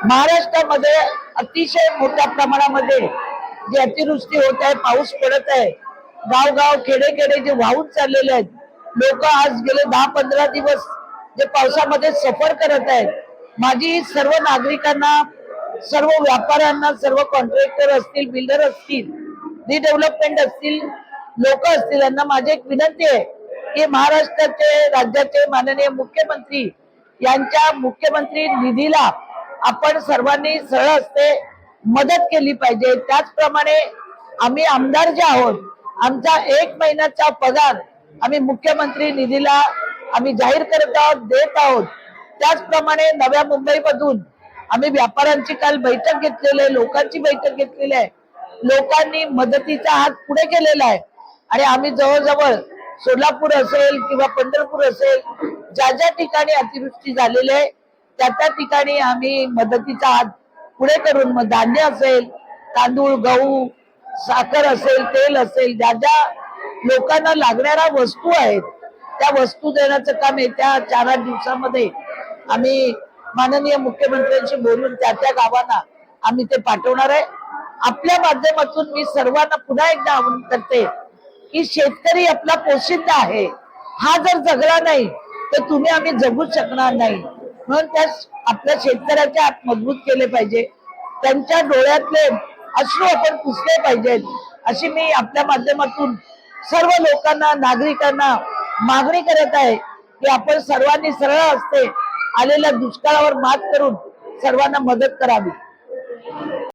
महाराष्ट्रामध्ये अतिशय मोठ्या प्रमाणामध्ये जी अतिवृष्टी होत आहे पाऊस पडत आहे गावगाव खेडे खेडे जे वाहून चाललेले आहेत लोक आज गेले दहा पंधरा दिवस जे पावसामध्ये सफर करत आहेत. माझी सर्व नागरिकांना सर्व व्यापाऱ्यांना सर्व कॉन्ट्रॅक्टर असतील बिल्डर असतील रिडेव्हलपमेंट असतील लोक असतील यांना माझी एक विनंती आहे की महाराष्ट्राचे राज्याचे माननीय मुख्यमंत्री यांच्या मुख्यमंत्री निधीला आपण सर्वांनी सरळ असते मदत केली पाहिजे. त्याचप्रमाणे आम्ही आमदार जे आहोत आमचा एक महिन्याचा पगार आम्ही मुख्यमंत्री निधीला आम्ही जाहीर करत आहोत देत आहोत. त्याचप्रमाणे नव्या मुंबईमधून आम्ही व्यापाऱ्यांची काल बैठक घेतलेली आहे लोकांची बैठक घेतलेली आहे. लोकांनी मदतीचा हात पुढे केलेला आहे. आणि आम्ही जवळजवळ सोलापूर असेल किंवा पंढरपूर असेल ज्या ज्या ठिकाणी अतिवृष्टी झालेली आहे त्या त्या ठिकाणी आम्ही मदतीचा हात पुढे करून मग धान्य असेल तांदूळ गहू साखर असेल तेल असेल ज्या ज्या लोकांना लागणाऱ्या वस्तू आहेत त्या वस्तू देण्याचं काम येत्या चार आठ दिवसामध्ये आम्ही माननीय मुख्यमंत्र्यांशी बोलून त्या त्या गावांना आम्ही ते पाठवणार आहे. आपल्या माध्यमातून मी सर्वांना पुन्हा एकदा आवाहन करते की शेतकरी आपला पोशिंदा आहे. हा जर जगला नाही तर तुम्ही आम्ही जगूच शकणार नाही. म्हणून त्या आपल्या शेतकऱ्याच्या हात मजबूत केले पाहिजे. त्यांच्या डोळ्यातले अश्रू आपण पुसले पाहिजेत. अशी मी आपल्या माध्यमातून सर्व लोकांना नागरिकांना मागणी करत आहे की आपण सर्वांनी सरळ असते आलेल्या दुष्काळावर मात करून सर्वांना मदत करावी.